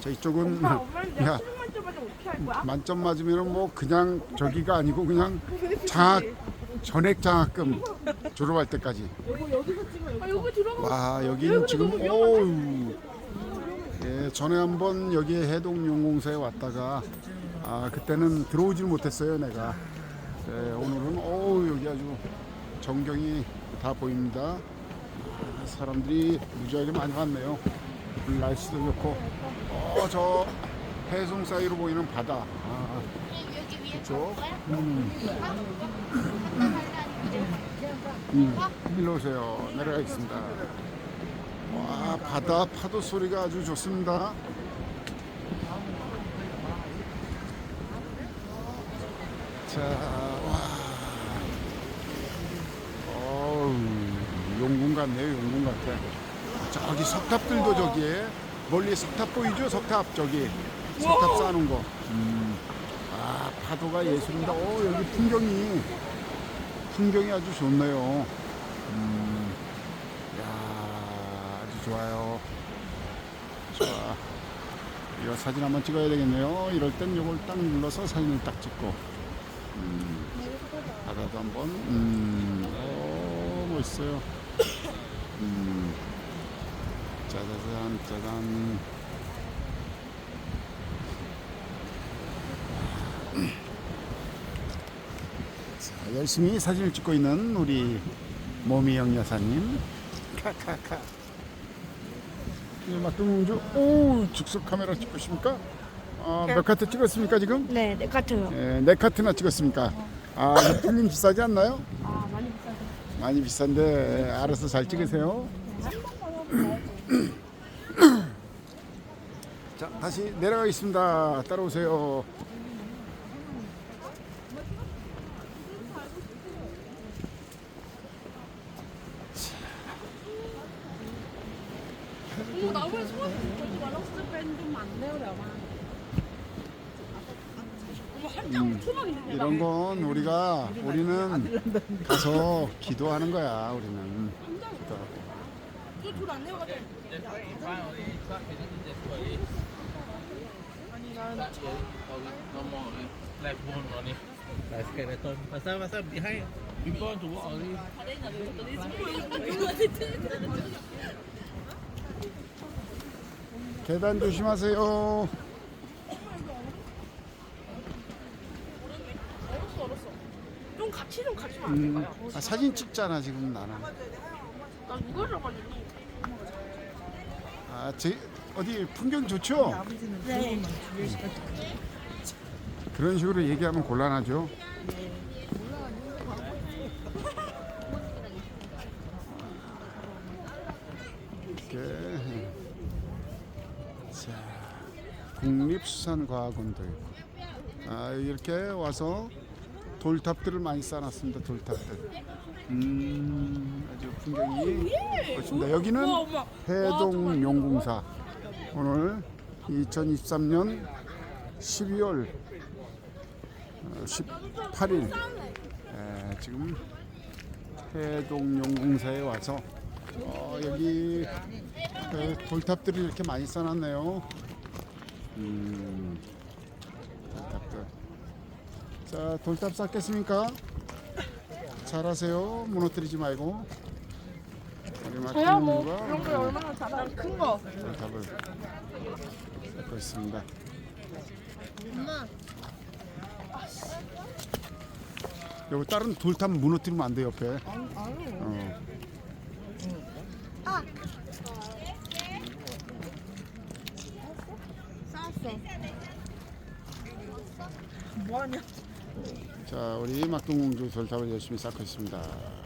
저 이쪽은 엄마 엄마는 내가 야 수능 만점 맞으면 어떻게 할 거야? 만점 맞으면 뭐 그냥 저기가 아니고 그냥 장학 전액 장학금 졸업할 때까지. 아 여기 들어가. 와 여기는 지금 오우 예 전에 한번 여기 해동 용공사에 왔다가 아 그때는 들어오질 못했어요 내가 예, 오늘은 오우 여기 아주 전경이 다 보입니다 아, 사람들이 무지하게 많이 왔네요 날씨도 좋고. 어 저 해송 사이로 보이는 바다. 아, 그쪽 음. 음, 일로 오세요. 내려가겠습니다. 와 바다 파도 소리가 아주 좋습니다. 자, 와, 어우, 용궁 같네요, 용궁 같아. 저기 석탑들도 저기에 멀리 석탑 보이죠? 석탑 저기 석탑 쌓는 거. 음, 아 파도가 예술입니다. 어 여기 풍경이 풍경이 아주 좋네요. 음, 야 아주 좋아요. 좋아. 이거 사진 한번 찍어야 되겠네요. 이럴 땐 이걸 딱 눌러서 사진을 딱 찍고. 음, 바다도 한번. 음, 어, 멋있어요. 음, 짜자잔, 짜잔. 자, 열심히 사진을 찍고 있는 우리 모미영 여사님. 카카카. 이 막둥주 오 즉석 카메라 찍고 있습니까? 아, 몇 카트 찍었습니까 지금? 네, 네 같아요. 예, 네 카트나 찍었습니까? 아, 이거 풍림 비싸지 않나요? 아 많이 비싸죠. 많이 비싼데 예, 알아서 잘 찍으세요. 자, 다시 내려가겠습니다. 따라오세요. 오 나무에 소원 걸지 말라고 진짜 뺀좀 많네요, 내가. 어머 한장 초막 있는데. 이런 건 우리가 우리는 가서 기도하는 거야. 우리는. 기도. 저돌안 내려가 죠. no more eh, like bone only like skeleton pasal pasal behind people want to walk only 계단 조심하세요. 좀 같이 좀 같이 안 음, 될까요? 아, 사진 찍잖아 지금 나는. 나 누구라가지고. 아, 제, 어디 풍경 좋죠? 네. 그런 식으로 얘기하면 곤란하죠. 이렇게 자 국립수산과학원도 있고 아 이렇게 와서 돌탑들을 많이 쌓아놨습니다. 돌탑들. 음 아주 풍경이 멋집니다. 여기는. 해동 용궁사 오늘 2023년 12월 18일 지금 해동 용궁사에 와서 어, 여기 그 돌탑들이 이렇게 많이 쌓았네요. 음. 자 돌탑 쌓겠습니까? 잘하세요. 무너뜨리지 말고. 저야 뭐 그런 거 얼마나 잘하 큰 거. 답을 찾고 있습니다. 여기 다른 돌탑 무너뜨리면 안 돼 옆에. 어. 뭐하냐? 자, 우리 막동공주 돌탑을 열심히 쌓고 있습니다.